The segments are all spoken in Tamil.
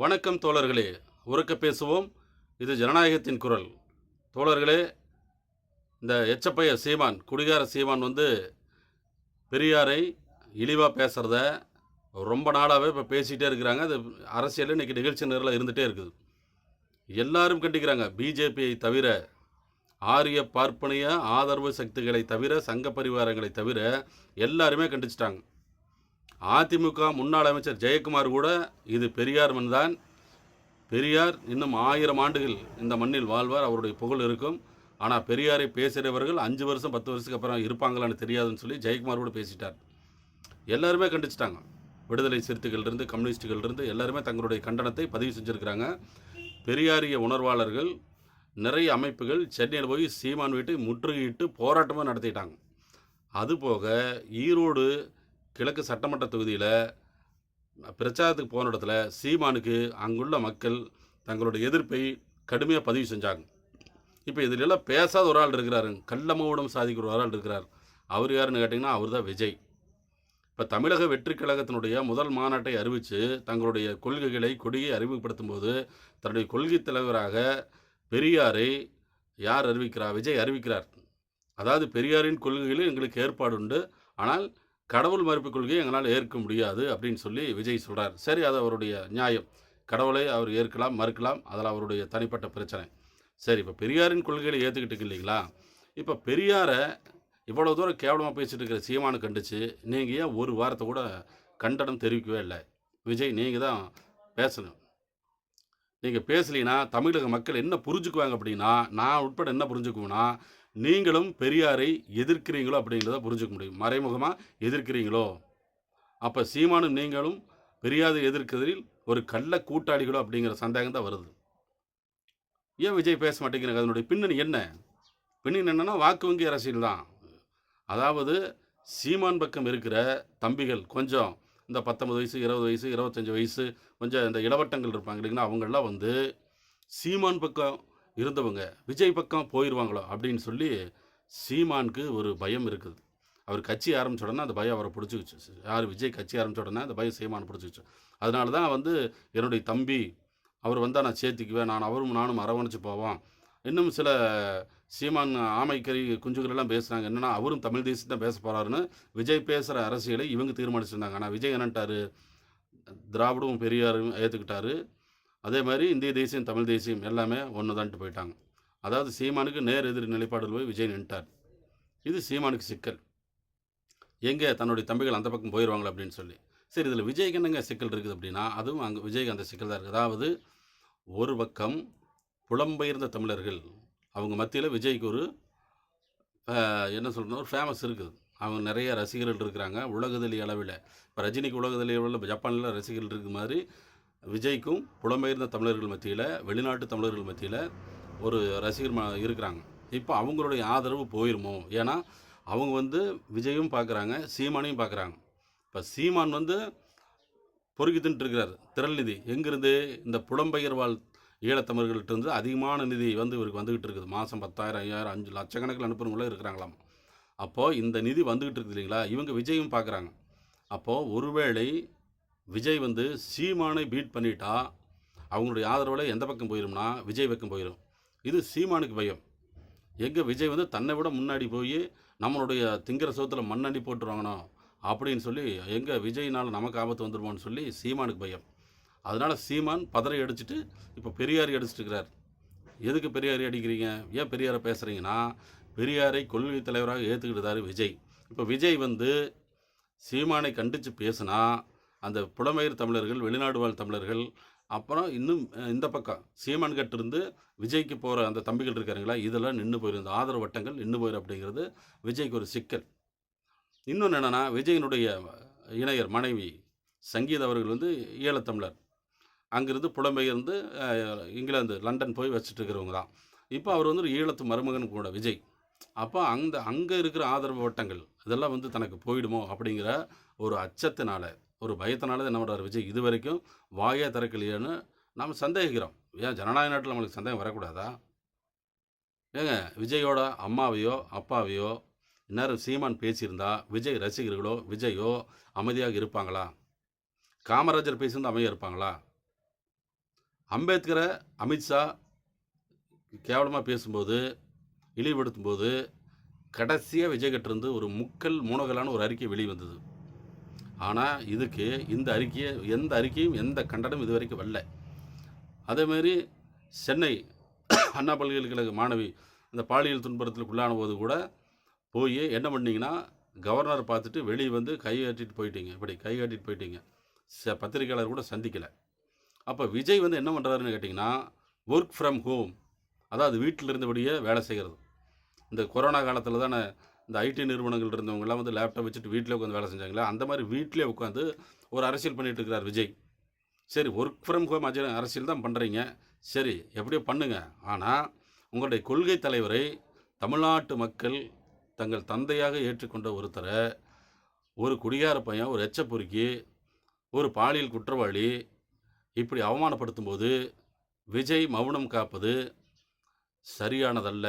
வணக்கம் தோழர்களே. உறக்க பேசுவோம். இது ஜனநாயகத்தின் குரல். தோழர்களே இந்த எச்சப்பைய சீமான் குடிகார சீமான் வந்து பெரியாரை இழிவாக பேசுகிறத ரொம்ப நாளாகவே இப்போ பேசிகிட்டே இருக்கிறாங்க. அது அரசியலில் இன்றைக்கி நிகழ்ச்சி நேரில் இருந்துகிட்டே இருக்குது. எல்லாரும் கண்டிக்கிறாங்க. பிஜேபியை தவிர ஆரிய பார்ப்பனிய ஆதரவு சக்திகளை தவிர சங்க பரிவாரங்களை தவிர எல்லாருமே கண்டிச்சிட்டாங்க. அதிமுக முன்னாள் அமைச்சர் ஜெயக்குமார் கூட இது பெரியார் மண் தான் பெரியார் இன்னும் ஆயிரம் ஆண்டுகள் இந்த மண்ணில் வாழ்வார் அவருடைய புகழ் இருக்கும். ஆனால் பெரியாரை பேசுகிறவர்கள் அஞ்சு வருஷம் பத்து வருஷத்துக்கு அப்புறம் இருப்பாங்களான்னு தெரியாதுன்னு சொல்லி ஜெயக்குமார் கூட பேசிட்டார். எல்லாருமே கண்டிச்சிட்டாங்க. விடுதலை சிறுத்தைகள்லேருந்து கம்யூனிஸ்டுகள்லேருந்து எல்லாருமே தங்களுடைய கண்டனத்தை பதிவு செஞ்சுருக்கிறாங்க. பெரியாரிய உணர்வாளர்கள் நிறைய அமைப்புகள் சென்னையில் போய் சீமான் வீட்டை முற்றுகையிட்டு போராட்டமாக நடத்திட்டாங்க. அதுபோக ஈரோடு கிழக்கு சட்டமன்ற தொகுதியில் பிரச்சாரத்துக்கு போன இடத்துல சீமானுக்கு அங்குள்ள மக்கள் தங்களுடைய எதிர்ப்பை கடுமையாக பதிவு செஞ்சாங்க. இப்போ இதிலெல்லாம் பேசாத ஒரு ஆள் இருக்கிறாரு. கள்ளமவுடம் சாதிக்கிற ஒரு ஆள் இருக்கிறார். அவர் யாருன்னு கேட்டிங்கன்னா அவர் தான் விஜய். இப்போ தமிழக வெற்றி கழகத்தினுடைய முதல் மாநாட்டை அறிவித்து தங்களுடைய கொள்கைகளை கொடியை அறிமுகப்படுத்தும் போது தன்னுடைய கொள்கை தலைவராக பெரியாரை யார் அறிவிக்கிறார் விஜய் அறிவிக்கிறார். அதாவது பெரியாரின் கொள்கைகளில் எங்களுக்கு ஏற்பாடு உண்டு. ஆனால் கடவுள் மறுப்பு கொள்கையை எங்களால் ஏற்க முடியாது அப்படின்னு சொல்லி விஜய் சொல்கிறார் சரி அது அவருடைய நியாயம். கடவுளை அவர் ஏற்கலாம் மறுக்கலாம். அதில் அவருடைய தனிப்பட்ட பிரச்சனை. சரி இப்போ பெரியாரின் கொள்கைகளை ஏற்றுக்கிட்டு இல்லைங்களா? இப்போ பெரியாரை இவ்வளோ தூரம் கேவலமாக பேசிகிட்டு இருக்கிற சீமானு கண்டுச்சு நீங்கள் ஏன் ஒரு வாரத்தை கூட கண்டனம் தெரிவிக்கவே இல்லை? விஜய் நீங்கள் தான் பேசணும். நீங்கள் பேசலைன்னா தமிழக மக்கள் என்ன புரிஞ்சுக்குவாங்க அப்படின்னா நான் உட்பட என்ன புரிஞ்சுக்குவேன்னா நீங்களும் பெரியாரை எதிர்க்கிறீங்களோ அப்படிங்கிறத புரிஞ்சுக்க முடியும். மறைமுகமாக எதிர்க்கிறீங்களோ? அப்போ சீமானும் நீங்களும் பெரியாரை எதிர்க்கிறதில் ஒரு கள்ள கூட்டாளிகளோ அப்படிங்கிற சந்தேகம் தான் வருது. ஏன் விஜய் பேச மாட்டேங்கிறாங்க? அதனுடைய பின்னணி என்ன? பின்னணி என்னன்னா வாக்கு வங்கி அரசியல் தான். அதாவது சீமான் பக்கம் இருக்கிற தம்பிகள் கொஞ்சம் இந்த பத்தொன்பது வயசு இருபது வயசு இருபத்தஞ்சி வயசு கொஞ்சம் இந்த இளவட்டங்கள் இருப்பாங்க இல்லைங்கன்னா அவங்களாம் வந்து சீமான் பக்கம் இருந்தவங்க விஜய் பக்கம் போயிடுவாங்களோ அப்படின்னு சொல்லி சீமானுக்கு ஒரு பயம் இருக்குது. அவர் கட்சி ஆரம்பிச்ச உடனே அந்த பயம் அவரை பிடிச்சிக்கிச்சு யார் விஜய் கட்சி ஆரம்பிச்ச உடனே அந்த பயம் சீமான் பிடிச்சிக்கிச்சு அதனால தான் வந்து என்னுடைய தம்பி அவர் வந்தால் நான் சேர்த்துக்குவேன் நான் அவரும் நானும் அரவணைச்சு போவோம். இன்னும் சில சீமான் ஆமைக்கறி குஞ்சுகளெல்லாம் பேசுகிறாங்க பேசுனாங்க அவரும் தமிழ் தேசியம் தான் பேச போகிறாருன்னு விஜய் பேசுகிற அரசியலை இவங்க தீர்மானிச்சிருந்தாங்க. ஆனால் விஜய் என்னன்ட்டாரு? திராவிடமும் பெரியாரும் ஏற்றுக்கிட்டாரு அதே மாதிரி இந்திய தேசியம் தமிழ் தேசியம் எல்லாமே ஒன்று தான்ட்டு போயிட்டாங்க. அதாவது சீமானுக்கு நேர் எதிர் நிலைப்பாடில் போய் விஜய் நின்ட்டார். இது சீமானுக்கு சிக்கல். எங்கே தன்னுடைய தம்பிகள் அந்த பக்கம் போயிடுவாங்களா அப்படின்னு சொல்லி. சரி இதில் விஜய்க்கு என்னங்க சிக்கல் இருக்குது அப்படின்னா அதுவும் அங்கே விஜய்க்கு அந்த சிக்கல் தான் இருக்குது. அதாவது ஒரு பக்கம் புலம்பெயர்ந்த தமிழர்கள் அவங்க மத்தியில் விஜய்க்கு ஒரு என்ன சொல்கிறோம் ஒரு ஃபேமஸ் இருக்குது. அவங்க நிறைய ரசிகர்கள் இருக்கிறாங்க. உலகதளி அளவில். இப்போ ரஜினிக்கு உலகதளி அளவில் ஜப்பானில் ரசிகர்கள் இருக்கிற மாதிரி விஜய்க்கும் புலம்பெயர்ந்த தமிழர்கள் மத்தியில் வெளிநாட்டு தமிழர்கள் மத்தியில் ஒரு ரசிகர் ம இருக்கிறாங்க. இப்போ அவங்களுடைய ஆதரவு போயிருமோ? ஏன்னா அவங்க வந்து விஜயும் பார்க்குறாங்க சீமானையும் பார்க்குறாங்க இப்போ சீமான் வந்து பொறுக்கி இருக்கிறார் திரள் நிதி. எங்கிருந்து இந்த புலம்பெயர் வாழ் ஈழத்தமிழர்கள்ட்ட இருந்து அதிகமான நிதி வந்து இவருக்கு வந்துக்கிட்டு இருக்குது. மாதம் பத்தாயிரம் ஐயாயிரம் அஞ்சு லட்சக்கணக்கில் அனுப்புறவங்களும் இருக்கிறாங்களாம். அப்போது இந்த நிதி வந்துக்கிட்டு இருக்குது இல்லைங்களா? இவங்க விஜயும் பார்க்குறாங்க அப்போது ஒருவேளை விஜய் வந்து சீமானை பீட் பண்ணிட்டா அவங்களுடைய ஆதரவில் எந்த பக்கம் போயிரும்னா விஜய் பக்கம் போயிடும் இது சீமானுக்கு பயம். எங்கே விஜய் வந்து தன்னை விட முன்னாடி போய் நம்மளுடைய திங்கிற சோத்தில் மண்ணாண்டி போட்டுருவாங்கணும் அப்படின்னு சொல்லி எங்கே விஜய்னால் நமக்கு ஆபத்து வந்துருமோன்னு சொல்லி சீமானுக்கு பயம். அதனால் சீமான் பதறை அடிச்சுட்டு இப்போ பெரியாரி அடிச்சிட்டு இருக்கிறார் எதுக்கு பெரியாரி அடிக்கிறீங்க? ஏன் பெரியாரை பேசுகிறீங்கன்னா பெரியாரை கொள்கை தலைவராக ஏற்றுக்கிட்டாரு விஜய். இப்போ விஜய் வந்து சீமானை கண்டித்து பேசினா அந்த புலமையர் தமிழர்கள் வெளிநாடு வாழ் தமிழர்கள் அப்புறம் இன்னும் இந்த பக்கம் சீமான் இருந்து விஜய்க்கு போகிற அந்த தம்பிகள் இருக்காருங்களா இதெல்லாம் நின்று போயிடும் இந்த ஆதரவு வட்டங்கள் நின்று போயிடும் அப்படிங்கிறது விஜய்க்கு ஒரு சிக்கல். இன்னொன்று என்னென்னா விஜயனுடைய இணையர் மனைவி சங்கீத அவர்கள் வந்து ஈழத்தமிழர் அங்கிருந்து புலம்பெயர்ந்து இங்கிலாந்து லண்டன் போய் வச்சுட்டு இருக்கிறவங்க தான். இப்போ அவர் வந்து ஒரு ஈழத்து மருமகன் கூட விஜய். அப்போ அந்த அங்கே இருக்கிற ஆதரவு வட்டங்கள் இதெல்லாம் வந்து தனக்கு போயிடுமோ அப்படிங்கிற ஒரு அச்சத்தினால ஒரு பயத்தினால என்ன பண்ணுறாரு விஜய்? இது வரைக்கும் வாயே திறக்கலையேன்னு நாம் சந்தேகிக்கிறோம். ஏன் ஜனநாயக நாட்டில் நம்மளுக்கு சந்தேகம் வரக்கூடாதா? ஏங்க விஜயோட அம்மாவையோ அப்பாவையோ இந்நேரம் சீமான் பேசியிருந்தா விஜய் ரசிகர்களோ விஜயோ அமைதியாக இருப்பாங்களா? காமராஜர் பேசியிருந்தா அமைதியாக இருப்பாங்களா? அம்பேத்கரை அமித்ஷா கேவலமாக பேசும்போது இழிவுபடுத்தும்போது கடைசியாக விஜய்கிட்டேருந்து ஒரு முக்கல் மூணகலான ஒரு அறிக்கை வெளிவந்தது. ஆனால் இதுக்கு இந்த அறிக்கையை எந்த அறிக்கையும் எந்த கண்டனம் இது வரைக்கும் வரல அதேமாரி சென்னை அண்ணா பல்கலைக்கழக மாணவி அந்த பாலியல் துன்புறத்துக்கு உள்ளான போது கூட போய் என்ன பண்ணிங்கன்னா கவர்னர் பார்த்துட்டு வெளியே வந்து கை காட்டிட்டு போயிட்டீங்க. இப்படி கை காட்டிட்டு போயிட்டீங்க. ச பத்திரிக்கையாளர் கூட சந்திக்கலை. அப்போ விஜய் வந்து என்ன பண்ணுறாருன்னு கேட்டிங்கன்னா ஒர்க் ஃப்ரம் ஹோம் அதாவது வீட்டில் இருந்தபடியே வேலை செய்கிறது இந்த கொரோனா காலத்தில் தானே இந்த ஐடி நிறுவனங்கள் இருந்தவங்கலாம் வந்து லேப்டாப் வச்சுட்டு வீட்டில் உட்காந்து வேலை செஞ்சாங்களே? அந்த மாதிரி வீட்டிலே உட்காந்து ஒரு அரசியல் பண்ணிட்டு இருக்கிறார் விஜய். சரி ஒர்க் ஃப்ரம் ஹோம் அரசியல் தான் பண்ணுறீங்க சரி எப்படியோ பண்ணுங்க. ஆனால் உங்களுடைய கொள்கை தலைவரை தமிழ்நாட்டு மக்கள் தங்கள் தந்தையாக ஏற்றுக்கொண்ட ஒருத்தரை ஒரு குடிகார பையன் ஒரு எச்ச பொறுக்கி ஒரு பாலியல் குற்றவாளி இப்படி அவமானப்படுத்தும் போது விஜய் மௌனம் காப்பது சரியானதல்ல.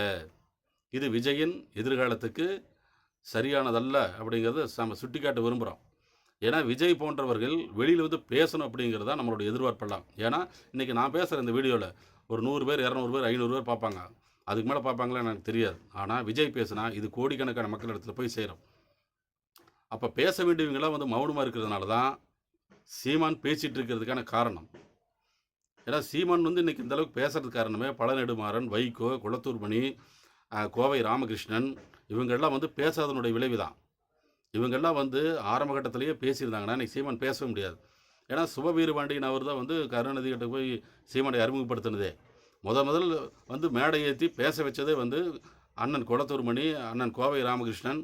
இது விஜயின் எதிர்காலத்துக்கு சரியானதல்ல அப்படிங்கிறத நம்ம சுட்டிக்காட்ட விரும்புகிறோம் ஏன்னா விஜய் போன்றவர்கள் வெளியில் வந்து பேசணும் அப்படிங்கிறது நம்மளோட எதிர்பார்ப்பெல்லாம். ஏன்னா இன்றைக்கி நான் பேசுகிற இந்த வீடியோவில் ஒரு நூறு பேர் இரநூறு பேர் ஐநூறு பேர் பார்ப்பாங்க. அதுக்கு மேலே பார்ப்பாங்களா எனக்கு தெரியாது. ஆனால் விஜய் பேசுனா இது கோடிக்கணக்கான மக்கள் இடத்துல போய் சேரும். அப்போ பேச வேண்டியவங்களாம் வந்து மௌனமாக இருக்கிறதுனால தான் சீமான் பேசிகிட்டு இருக்கிறதுக்கான காரணம். ஏன்னா சீமான் வந்து இன்றைக்கி இந்தளவுக்கு பேசுகிறதுக்கு காரணமே பழநெடுமாறன் வைகோ குளத்தூர்மணி கோவை ராமகிருஷ்ணன் இவங்கெல்லாம் வந்து பேசாதனுடைய விளைவு தான் இவங்கெல்லாம் வந்து ஆரம்ப கட்டத்திலேயே பேசியிருந்தாங்கன்னா இன்னைக்கு சீமான் பேசவே முடியாது. ஏன்னா சுபவீரபாண்டியன் அவர் தான் வந்து கருணாநிதி கிட்ட போய் சீமானை அறிமுகப்படுத்தினதே. முத முதல் வந்து மேடை ஏற்றி பேச வச்சதே வந்து அண்ணன் குளத்தூர் மணி அண்ணன் கோவை ராமகிருஷ்ணன்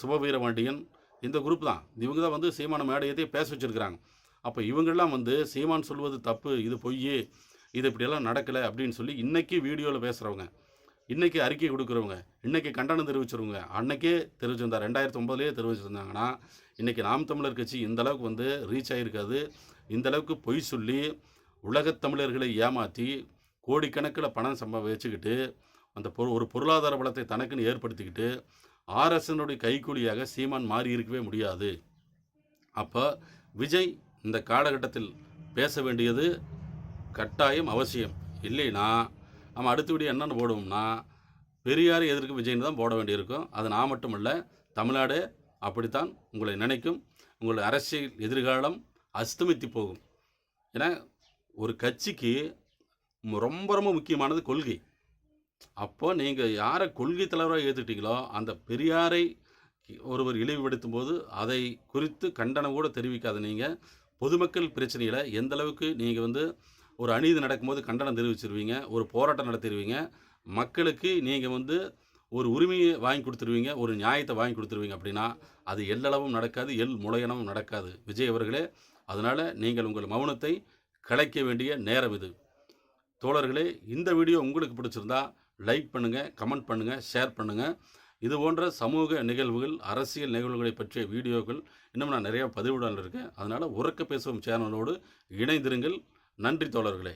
சுபவீரபாண்டியன் இந்த குரூப் தான். இவங்க தான் வந்து சீமானை மேடை ஏற்றி பேச வச்சுருக்கிறாங்க. அப்போ இவங்கெல்லாம் வந்து சீமான் சொல்வது தப்பு இது பொய் இது இப்படியெல்லாம் நடக்கலை அப்படின்னு சொல்லி இன்றைக்கி வீடியோவில் பேசுகிறவங்க இன்றைக்கி அறிக்கை கொடுக்குறவங்க இன்றைக்கி கண்டனம் தெரிவிச்சிருவங்க அன்னைக்கே தெரிவிச்சிருந்தா ரெண்டாயிரத்தி ஒம்பதுலேயே தெரிவிச்சிருந்தாங்கன்னா இன்றைக்கி நாம் தமிழர் கட்சி இந்த அளவுக்கு வந்து ரீச் ஆகிருக்காது இந்த அளவுக்கு பொய் சொல்லி உலகத் தமிழர்களை ஏமாற்றி கோடிக்கணக்கில் பணம் சம்ப வச்சுக்கிட்டு அந்த பொரு ஒரு பொருளாதார பலத்தை தனக்குன்னு ஏற்படுத்திக்கிட்டு ஆர்எஸ்எனுடைய கைக்கூலியாக சீமான் மாறி இருக்கவே முடியாது. அப்போ விஜய் இந்த காலகட்டத்தில் பேச வேண்டியது கட்டாயம் அவசியம். இல்லைன்னா நம்ம அடுத்த வீடியோ என்னென்னு போடுவோம்னா பெரியாரை எதிர்க்கு விஜய்னு தான் போட வேண்டியிருக்கும். அது நான் மட்டுமல்ல தமிழ்நாடு அப்படித்தான் உங்களை நினைக்கும். உங்களுடைய அரசியல் எதிர்காலம் அஸ்தமித்து போகும். ஏன்னா ஒரு கட்சிக்கு ரொம்ப ரொம்ப முக்கியமானது கொள்கை. அப்போ நீங்கள் யாரை கொள்கை தலைவராக ஏற்றுட்டீங்களோ அந்த பெரியாரை ஒருவர் இழிவுபடுத்தும் போது அதை குறித்து கண்டனம் கூட தெரிவிக்காத நீங்கள் பொதுமக்கள் பிரச்சனையில் எந்தளவுக்கு நீங்கள் வந்து ஒரு அநீதி நடக்கும்போது கண்டனம் தெரிவிச்சிருவீங்க ஒரு போராட்டம் நடத்திடுவீங்க மக்களுக்கு நீங்கள் வந்து ஒரு உரிமையை வாங்கி கொடுத்துருவீங்க ஒரு நியாயத்தை வாங்கி கொடுத்துருவீங்க அப்படின்னா அது எல்லளவும் நடக்காது எல் முளையனவும் நடக்காது. விஜய் அவர்களே அதனால் நீங்கள் உங்கள் மௌனத்தை கலைக்க வேண்டிய நேரம் இது. தோழர்களே இந்த வீடியோ உங்களுக்கு பிடிச்சிருந்தா லைக் பண்ணுங்கள் கமெண்ட் பண்ணுங்கள் ஷேர் பண்ணுங்கள் இது போன்ற சமூக நிகழ்வுகள் அரசியல் நிகழ்வுகளை பற்றிய வீடியோக்கள் இன்னும் நான் நிறையா பதிவிடல் இருக்கேன் அதனால் உறக்க பேசும் சேனலோடு இணைந்திருங்கள். நன்றி தோழர்களே.